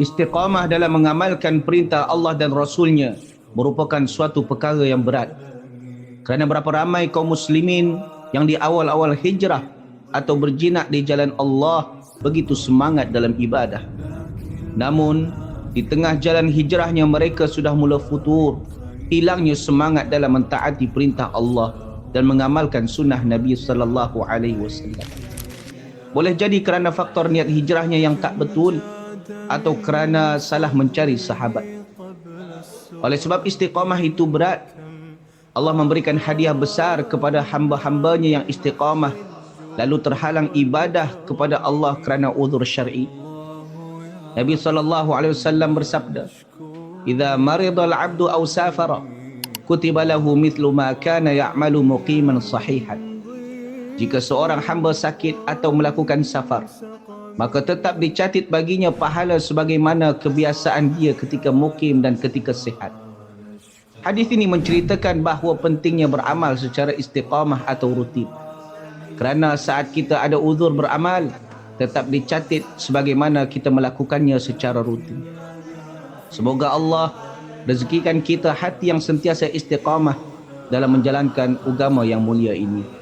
Istiqamah dalam mengamalkan perintah Allah dan Rasulnya merupakan suatu perkara yang berat. Kerana berapa ramai kaum muslimin yang di awal-awal hijrah atau berjinak di jalan Allah begitu semangat dalam ibadah. Namun, di tengah jalan hijrahnya mereka sudah mula futur, hilangnya semangat dalam mentaati perintah Allah dan mengamalkan sunnah Nabi sallallahu alaihi wasallam. Boleh jadi kerana faktor niat hijrahnya yang tak betul atau kerana salah mencari sahabat. Oleh sebab istiqamah itu berat, Allah memberikan hadiah besar kepada hamba-hambanya yang istiqamah lalu terhalang ibadah kepada Allah kerana uzur syar'i. Nabi sallallahu alaihi wasallam bersabda, "Idza marida al-'abdu aw safara, kutiba lahu mithlu ma kana ya'malu muqiman sahihan." Jika seorang hamba sakit atau melakukan safar, maka tetap dicatat baginya pahala sebagaimana kebiasaan dia ketika mukim dan ketika sihat. Hadis ini menceritakan bahawa pentingnya beramal secara istiqamah atau rutin. Kerana saat kita ada uzur beramal, tetap dicatat sebagaimana kita melakukannya secara rutin. Semoga Allah rezekikan kita hati yang sentiasa istiqamah dalam menjalankan agama yang mulia ini.